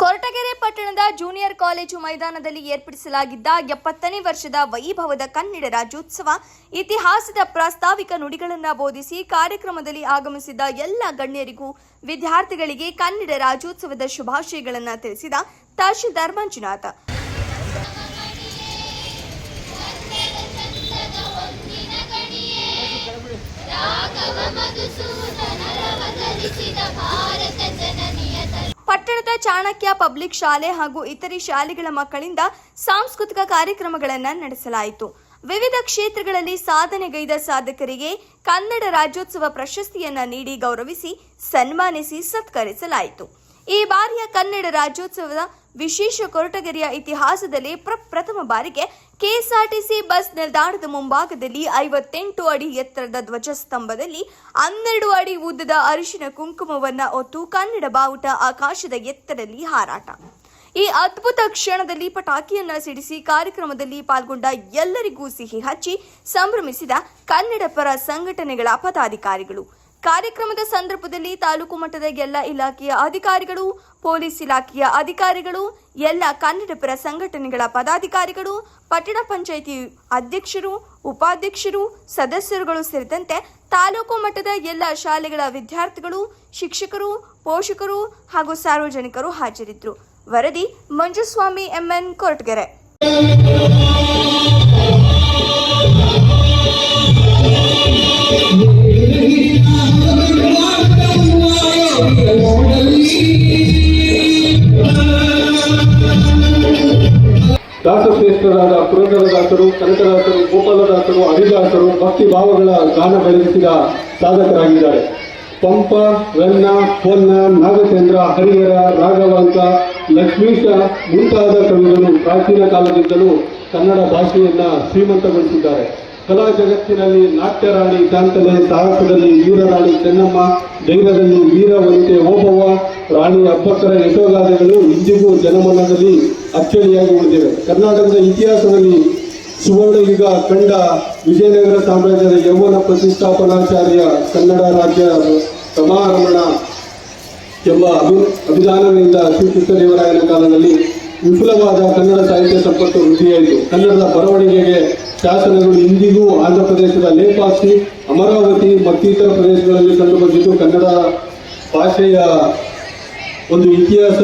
ಕೊರಟಗೆರೆ ಪಟ್ಟಣದ junior college ಮೈದಾನದಲ್ಲಿ ಏರ್ಪಡಿಸಲಾಗಿದ್ದ ಎಪ್ಪತ್ತನೇ ವರ್ಷದ ವೈಭವದ ಕನ್ನಡ ರಾಜ್ಯೋತ್ಸವ, ಇತಿಹಾಸದ ಪ್ರಾಸ್ತಾವಿಕ ನುಡಿಗಳನ್ನು ಬೋಧಿಸಿ ಕಾರ್ಯಕ್ರಮದಲ್ಲಿ ಆಗಮಿಸಿದ್ದ ಎಲ್ಲ ಗಣ್ಯರಿಗೂ ವಿದ್ಯಾರ್ಥಿಗಳಿಗೆ ಕನ್ನಡ ರಾಜ್ಯೋತ್ಸವದ ಶುಭಾಶಯಗಳನ್ನು ತಿಳಿಸಿದ ತಹಶೀಲ್ದಾರ್ ಮಂಜುನಾಥ. ಚಾಣಕ್ಯ ಪಬ್ಲಿಕ್ ಶಾಲೆ ಹಾಗೂ ಇತರೆ ಶಾಲೆಗಳ ಮಕ್ಕಳಿಂದ ಸಾಂಸ್ಕೃತಿಕ ಕಾರ್ಯಕ್ರಮಗಳನ್ನು ನಡೆಸಲಾಯಿತು. ವಿವಿಧ ಕ್ಷೇತ್ರಗಳಲ್ಲಿ ಸಾಧನೆಗೈದ ಸಾಧಕರಿಗೆ ಕನ್ನಡ ರಾಜ್ಯೋತ್ಸವ ಪ್ರಶಸ್ತಿಯನ್ನ ನೀಡಿ ಗೌರವಿಸಿ ಸನ್ಮಾನಿಸಿ ಸತ್ಕರಿಸಲಾಯಿತು. ಈ ಬಾರಿಯ ಕನ್ನಡ ರಾಜ್ಯೋತ್ಸವದ ವಿಶೇಷ ಕೊರಟಗೆರೆಯ ಇತಿಹಾಸದಲ್ಲಿ ಪ್ರಪ್ರಥಮ ಬಾರಿಗೆ ಕೆಎಸ್ಆರ್ಟಿಸಿ ಬಸ್ ನಿಲ್ದಾಣದ ಮುಂಭಾಗದಲ್ಲಿ ಐವತ್ತೆಂಟು ಅಡಿ ಎತ್ತರದ ಧ್ವಜಸ್ತಂಭದಲ್ಲಿ ಹನ್ನೆರಡು ಅಡಿ ಉದ್ದದ ಅರಿಶಿನ ಕುಂಕುಮವನ್ನ ಹೊತ್ತು ಕನ್ನಡ ಬಾವುಟ ಆಕಾಶದ ಎತ್ತರಲ್ಲಿ ಹಾರಾಟ. ಈ ಅದ್ಭುತ ಕ್ಷಣದಲ್ಲಿ ಪಟಾಕಿಯನ್ನ ಸಿಡಿಸಿ ಕಾರ್ಯಕ್ರಮದಲ್ಲಿ ಪಾಲ್ಗೊಂಡ ಎಲ್ಲರಿಗೂ ಸಿಹಿ ಹಚ್ಚಿ ಸಂಭ್ರಮಿಸಿದ ಕನ್ನಡ ಪರ ಸಂಘಟನೆಗಳ ಪದಾಧಿಕಾರಿಗಳು. ಕಾರ್ಯಕ್ರಮದ ಸಂದರ್ಭದಲ್ಲಿ ತಾಲೂಕು ಮಟ್ಟದ ಎಲ್ಲ ಇಲಾಖೆಯ ಅಧಿಕಾರಿಗಳು, ಪೊಲೀಸ್ ಇಲಾಖೆಯ ಅಧಿಕಾರಿಗಳು, ಎಲ್ಲ ಕನ್ನಡಪರ ಸಂಘಟನೆಗಳ ಪದಾಧಿಕಾರಿಗಳು, ಪಟ್ಟಣ ಪಂಚಾಯಿತಿ ಅಧ್ಯಕ್ಷರು, ಉಪಾಧ್ಯಕ್ಷರು, ಸದಸ್ಯರುಗಳು ಸೇರಿದಂತೆ ತಾಲೂಕು ಮಟ್ಟದ ಎಲ್ಲ ಶಾಲೆಗಳ ವಿದ್ಯಾರ್ಥಿಗಳು, ಶಿಕ್ಷಕರು, ಪೋಷಕರು ಹಾಗೂ ಸಾರ್ವಜನಿಕರು ಹಾಜರಿದ್ದರು. ವರದಿ ಮಂಜುಸ್ವಾಮಿ ಎಂಎನ್ ಕೊರಟಗೆರೆ. ದಾಸಶ್ರೇಷ್ಠರಾದ ಪುರಂದರದಾಸರು, ಕನಕದಾಸರು, ಗೋಪಾಲದಾಸರು, ಹರಿದಾಸರು ಭಕ್ತಿ ಭಾವಗಳ ಗಾನ ಬೆಳಗಿಸಿದ ಸಾಧಕರಾಗಿದ್ದಾರೆ. ಪಂಪ, ವೆನ್ನ, ಪೊನ್ನ, ನಾಗಚಂದ್ರ, ಹರಿಹರ, ರಾಘವಂತ, ಲಕ್ಷ್ಮೀಶ ಮುಂತಾದ ಕವಿಗಳು ಪ್ರಾಚೀನ ಕಾಲದಿಂದಲೂ ಕನ್ನಡ ಭಾಷೆಯನ್ನ ಶ್ರೀಮಂತಗೊಳಿಸಿದ್ದಾರೆ. ಕಲಾ ಜಗತ್ತಿನಲ್ಲಿ ನಾಟ್ಯರಾಣಿ ಕಾಂತಲೆ ಸಾಹಸದಲ್ಲಿ ವೀರರಾಣಿ ಚೆನ್ನಮ್ಮ, ಧೈರ್ಯದಲ್ಲಿ ವೀರವಂತೆ ಓಬವ್ವ ರಾಣಿ ಅಬ್ಬಕ್ಕರ ಯಶೋಗಾಥೆಗಳು ಇಂದಿಗೂ ಜನಮನದಲ್ಲಿ ಅಚ್ಚಳಿಯಾಗಿ ಉಳಿದಿವೆ. ಕರ್ನಾಟಕದ ಇತಿಹಾಸದಲ್ಲಿ ಸುವರ್ಣ ಯುಗ ಕಂಡ ವಿಜಯನಗರ ಸಾಮ್ರಾಜ್ಯದ ಯೌವನ ಪ್ರತಿಷ್ಠಾಪನಾಚಾರ್ಯ ಕನ್ನಡ ರಾಜ್ಯ ಸಮಾರಮಣ ಎಂಬ ಅಭಿ ಅಭಿಧಾನದಿಂದ ಶ್ರೀಕೃಷ್ಣದೇವರಾಯನ ಕಾಲದಲ್ಲಿ ವಿಪುಲವಾದ ಕನ್ನಡ ಸಾಹಿತ್ಯ ಸಂಪತ್ತು ವೃದ್ಧಿಯಾಯಿತು. ಕನ್ನಡದ ಬರವಣಿಗೆಗೆ ಶಾಸನಗಳು ಇಂದಿಗೂ ಆಂಧ್ರ ಪ್ರದೇಶದ ಲೇಪಾಸಿ ಅಮರಾವತಿ ಮತ್ತಿತರ ಪ್ರದೇಶಗಳಲ್ಲಿ ಕಂಡುಬಂದಿದ್ದು ಕನ್ನಡ ಭಾಷೆಯ ಒಂದು ಇತಿಹಾಸ